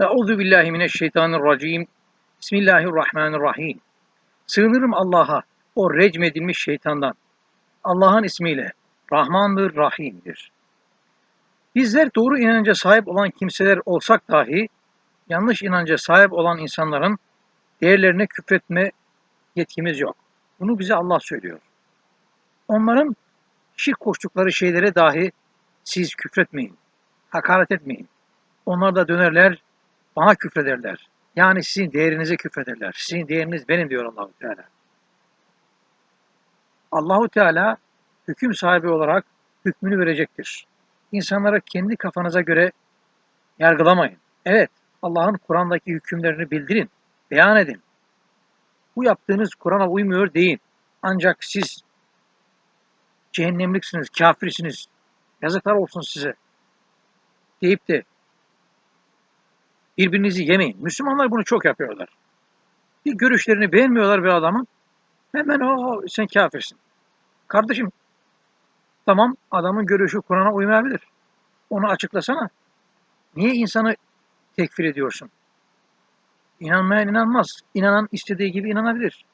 Euzu billahi mineşşeytanirracim. Bismillahirrahmanirrahim. Sığınırım Allah'a, o recm edilmiş şeytandan. Allah'ın ismiyle Rahmandır, Rahim'dir. Bizler doğru inanca sahip olan kimseler olsak dahi, yanlış inanca sahip olan insanların değerlerine küfretme yetkimiz yok. Bunu bize Allah söylüyor. Onların şirk koştukları şeylere dahi siz küfretmeyin, hakaret etmeyin. Onlar da dönerler, bana küfrederler. Yani sizin değerinize küfrederler. Sizin değeriniz benim diyor Allahu Teala. Allahu Teala hüküm sahibi olarak hükmünü verecektir. İnsanlara kendi kafanıza göre yargılamayın. Evet, Allah'ın Kur'an'daki hükümlerini bildirin, beyan edin. Bu yaptığınız Kur'an'a uymuyor deyin. Ancak siz cehennemliksiniz, kafirsiniz, yazıklar olsun size deyip de birbirinizi yemeyin. Müslümanlar bunu çok yapıyorlar. Bir görüşlerini beğenmiyorlar bir adamın. Hemen o sen kafirsin. Kardeşim tamam adamın görüşü Kur'an'a uymayabilir. Onu açıklasana. Niye insanı tekfir ediyorsun? İnanmayan inanmaz. İnanan istediği gibi inanabilir.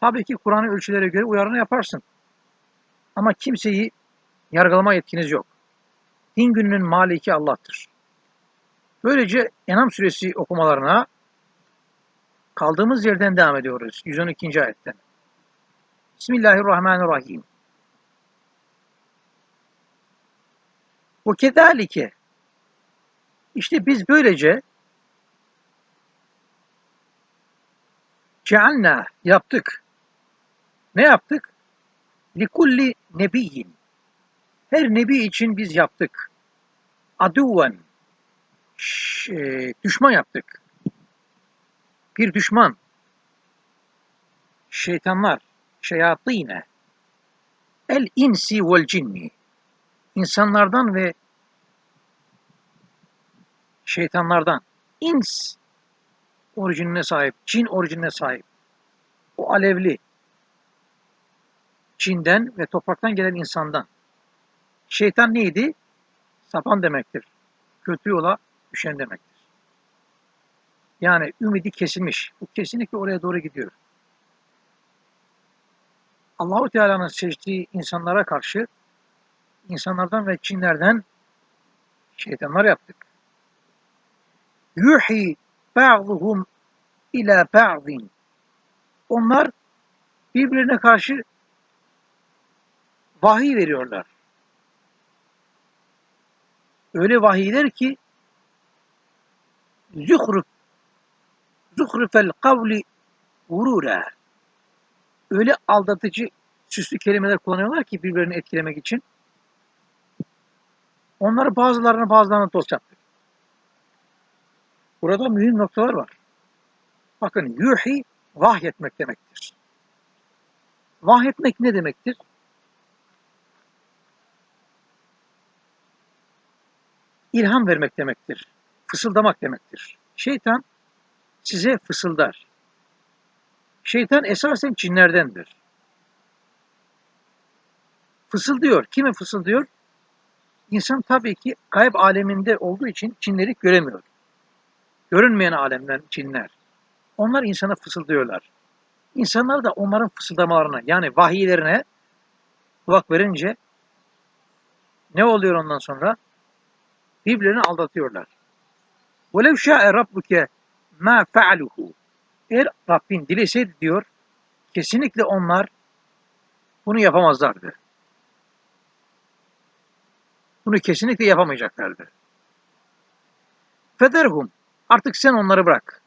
Tabii ki Kur'an'ın ölçülere göre uyarını yaparsın. Ama kimseyi yargılama yetkiniz yok. Din gününün maliki Allah'tır. Böylece Enam suresi okumalarına kaldığımız yerden devam ediyoruz. 112. ayetten. Bismillahirrahmanirrahim. Bu kedalike işte biz böylece cealna yaptık. Ne yaptık? Likulli nebiyyin. Her nebi için biz yaptık. Aduven. Ş- e, düşman yaptık. Bir düşman. Şeytanlar. Şeyatine. El insi vel cinni. İnsanlardan ve şeytanlardan. İns orijinine sahip, cin orijinine sahip. O alevli. Cinden ve topraktan gelen insandan. Şeytan neydi? Sapan demektir. Kötü yola düşen demektir. Yani ümidi kesilmiş. Bu kesinlikle oraya doğru gidiyor. Allahu Teala'nın seçtiği insanlara karşı insanlardan ve cinlerden şeytanlar yaptık. Yuhi ba'duhum ila ba'din. Onlar birbirine karşı vahiy veriyorlar. Öyle vahiyler ki zuhruf zuhrufel kavli vurura. Öyle aldatıcı süslü kelimeler kullanıyorlar ki birbirlerini etkilemek için. Onları bazılarını bazılarına dost yaptık. Burada mühim noktalar var. Bakın yuhi vahyetmek demektir. Vahyetmek ne demektir? İlham vermek demektir. Fısıldamak demektir. Şeytan size fısıldar. Şeytan esasen cinlerdendir. Fısıldıyor. Kime fısıldıyor? İnsan tabii ki kayıp aleminde olduğu için cinleri göremiyor. Görünmeyen alemden cinler. Onlar insana fısıldıyorlar. İnsanlar da onların fısıldamalarına yani vahiylerine kulak verince ne oluyor ondan sonra? Birbirlerini aldatıyorlar. وَلَوْ شَاءَ رَبُّكَ مَا فَعَلُهُ Eğer Rabbin dileseydi diyor, kesinlikle onlar bunu yapamazlardı. Bunu kesinlikle yapamayacaklardı. Federhum artık sen onları bırak.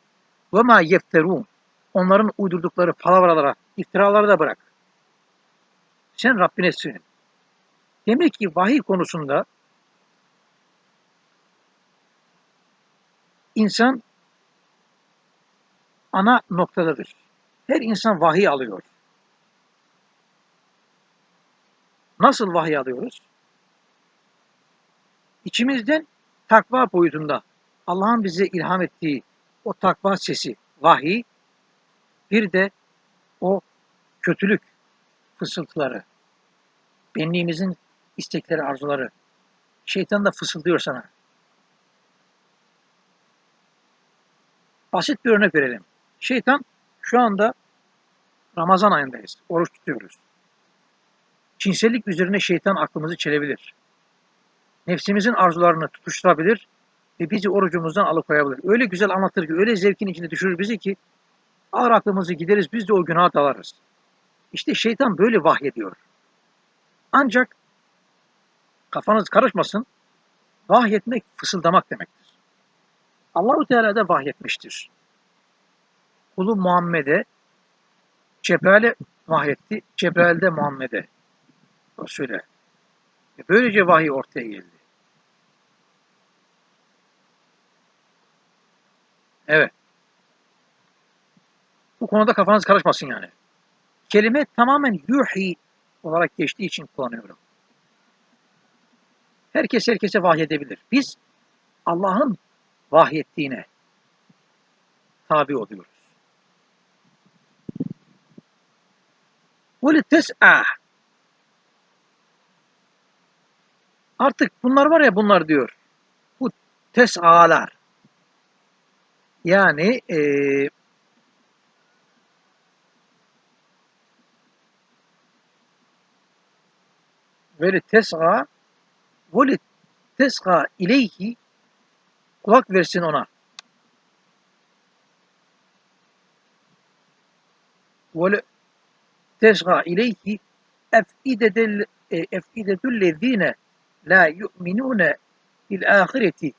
Ve ma yefterun onların uydurdukları palavralara, iftiraları da bırak. Sen Rabbine sığın. Demek ki vahiy konusunda insan ana noktadadır. Her insan vahiy alıyor. Nasıl vahiy alıyoruz? İçimizden takva boyutunda Allah'ın bize ilham ettiği o takva sesi, vahiy, bir de o kötülük fısıltıları, benliğimizin istekleri, arzuları. Şeytan da fısıldıyor sana. Basit bir örnek verelim. Şeytan şu anda Ramazan ayındayız. Oruç tutuyoruz. Cinsellik üzerine şeytan aklımızı çelebilir. Nefsimizin arzularını tutuşturabilir ve bizi orucumuzdan alıkoyabilir. Öyle güzel anlatır ki, öyle zevkin içine düşürür bizi ki ağır aklımızı gideriz, biz de o günaha dalarız. İşte şeytan böyle vahyediyor. Ancak kafanız karışmasın, vahyetmek fısıldamak demektir. Allahu Teala da vahyetmiştir. Kulu Muhammed'e Cebrail'e vahyetti, Cebrail de Muhammed'e Resul'e. E böylece vahiy ortaya geldi. Evet. Bu konuda kafanız karışmasın yani. Kelime tamamen yuhi olarak geçtiği için kullanıyorum. Herkes herkese vahyedebilir. Biz Allah'ın vahyettiğine tabi oluyoruz. وَلِتَسْعَى Artık bunlar var ya bunlar diyor. Bu tes'alar. Yani eee ve tes'a ve tes'a ileyhi kulak versin ona. Ve tes'a ileyhi efidedel efidedül lezine la yu'minune bil ahireti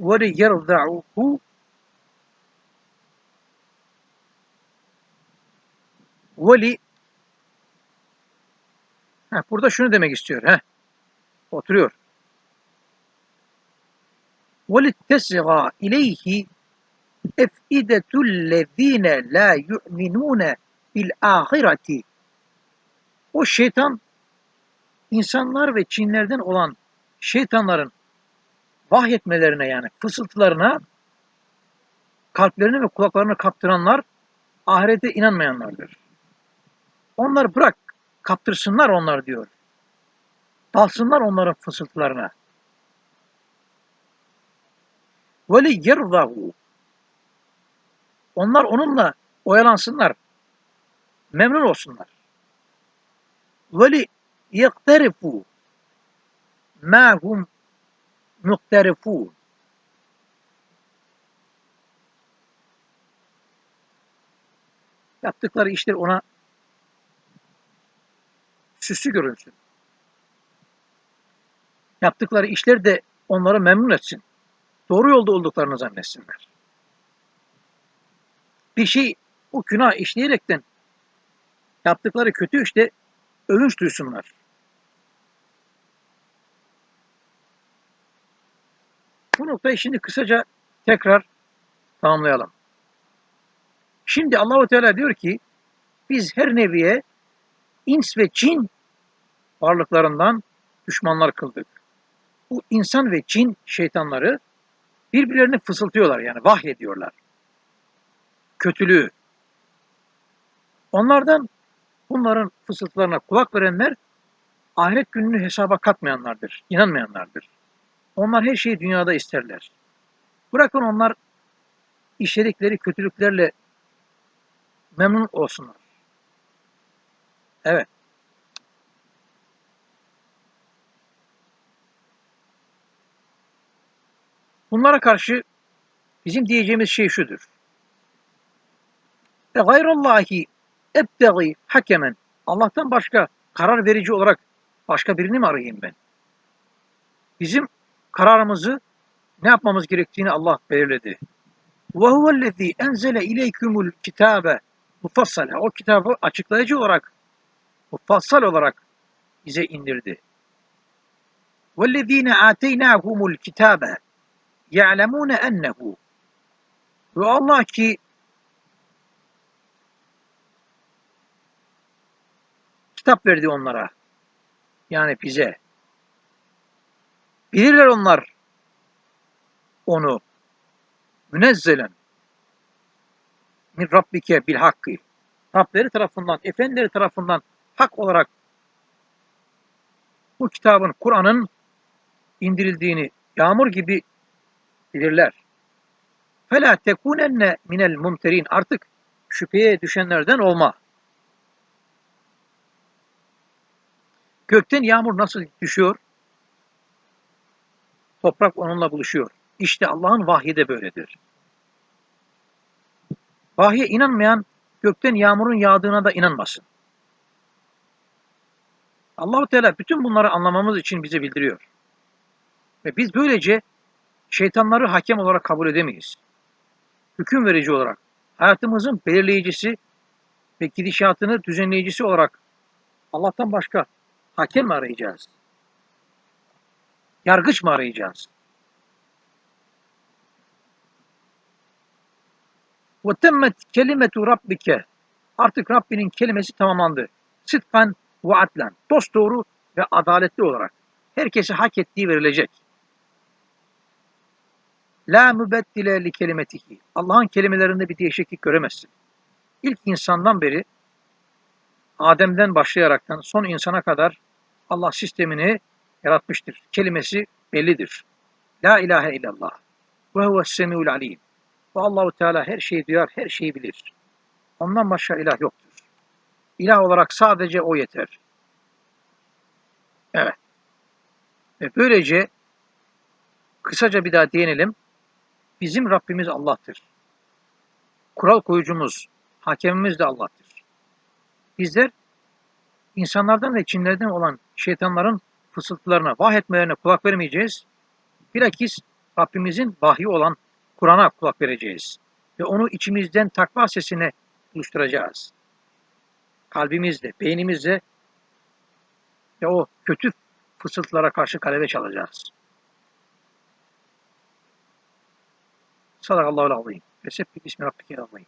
ve yerda'uhu ve li Heh, burada şunu demek istiyor. Heh. Oturuyor. وَلِتَّسْغَى اِلَيْهِ اَفْئِدَةُ الَّذ۪ينَ لَا يُؤْمِنُونَ بِالْآخِرَةِ O şeytan, insanlar ve cinlerden olan şeytanların vahyetmelerine yani fısıltılarına kalplerini ve kulaklarını kaptıranlar ahirete inanmayanlardır. Onlar bırak kaptırsınlar onlar diyor. Dalsınlar onların fısıltılarına. Veli yerzahu. Onlar onunla oyalansınlar. Memnun olsunlar. Veli yektarifu ma. Yaptıkları işler ona süslü görünsün. Yaptıkları işler de onları memnun etsin. Doğru yolda olduklarını zannetsinler. Bir şey o günah işleyerekten yaptıkları kötü işte övünç duysunlar. Bu noktayı şimdi kısaca tekrar tamamlayalım. Şimdi Allahu Teala diyor ki biz her neviye ins ve cin varlıklarından düşmanlar kıldık. Bu insan ve cin şeytanları birbirlerini fısıltıyorlar yani vahyediyorlar. Kötülüğü. Onlardan bunların fısıltılarına kulak verenler ahiret gününü hesaba katmayanlardır, inanmayanlardır. Onlar her şeyi dünyada isterler. Bırakın onlar işledikleri kötülüklerle memnun olsunlar. Evet. Bunlara karşı bizim diyeceğimiz şey şudur. Ve gayrallahi ebdegi hakemen. Allah'tan başka karar verici olarak başka birini mi arayayım ben? Bizim kararımızı ne yapmamız gerektiğini Allah belirledi. Ve huvellezî enzele ileykumul kitabe mufassale. O kitabı açıklayıcı olarak, mufassal olarak bize indirdi. Vellezîne âteynâhumul kitabe. يَعْلَمُونَ اَنَّهُ Ve Allah ki kitap verdi onlara. Yani bize. Bilirler onlar onu münezzelen min rabbike bil hakkı. Rableri tarafından, efendileri tarafından hak olarak bu kitabın, Kur'an'ın indirildiğini yağmur gibi bilirler. Fela tekunenne minel mumterin artık şüpheye düşenlerden olma. Gökten yağmur nasıl düşüyor? Toprak onunla buluşuyor. İşte Allah'ın vahyi de böyledir. Vahye inanmayan gökten yağmurun yağdığına da inanmasın. Allahu Teala bütün bunları anlamamız için bize bildiriyor. Ve biz böylece şeytanları hakem olarak kabul edemeyiz. Hüküm verici olarak, hayatımızın belirleyicisi ve gidişatını düzenleyicisi olarak Allah'tan başka hakem mi arayacağız? Yargıç mı arayacağız? وَتَمَّتْ kelimatu rabbike Artık Rabbinin kelimesi tamamlandı. Sıdkan ve adlen. Dost doğru ve adaletli olarak. Herkese hak ettiği verilecek. La mübeddile li kelimetihi. Allah'ın kelimelerinde bir değişiklik göremezsin. İlk insandan beri Adem'den başlayaraktan son insana kadar Allah sistemini yaratmıştır. Kelimesi bellidir. La ilahe illallah. Ve huves semiul alim. Ve Allahu Teala her şeyi duyar, her şeyi bilir. Ondan başka ilah yoktur. İlah olarak sadece o yeter. Evet. Ve böylece kısaca bir daha değinelim. Bizim Rabbimiz Allah'tır. Kural koyucumuz, hakemimiz de Allah'tır. Bizler insanlardan ve cinlerden olan şeytanların fısıltılarına, vahyetmelerine kulak vermeyeceğiz. Bilakis Rabbimizin vahyi olan Kur'an'a kulak vereceğiz. Ve onu içimizden takva sesine buluşturacağız. Kalbimizle, beynimizle ve o kötü fısıltılara karşı kalebe çalacağız. صدق الله العظيم. فسبح باسم ربك العظيم.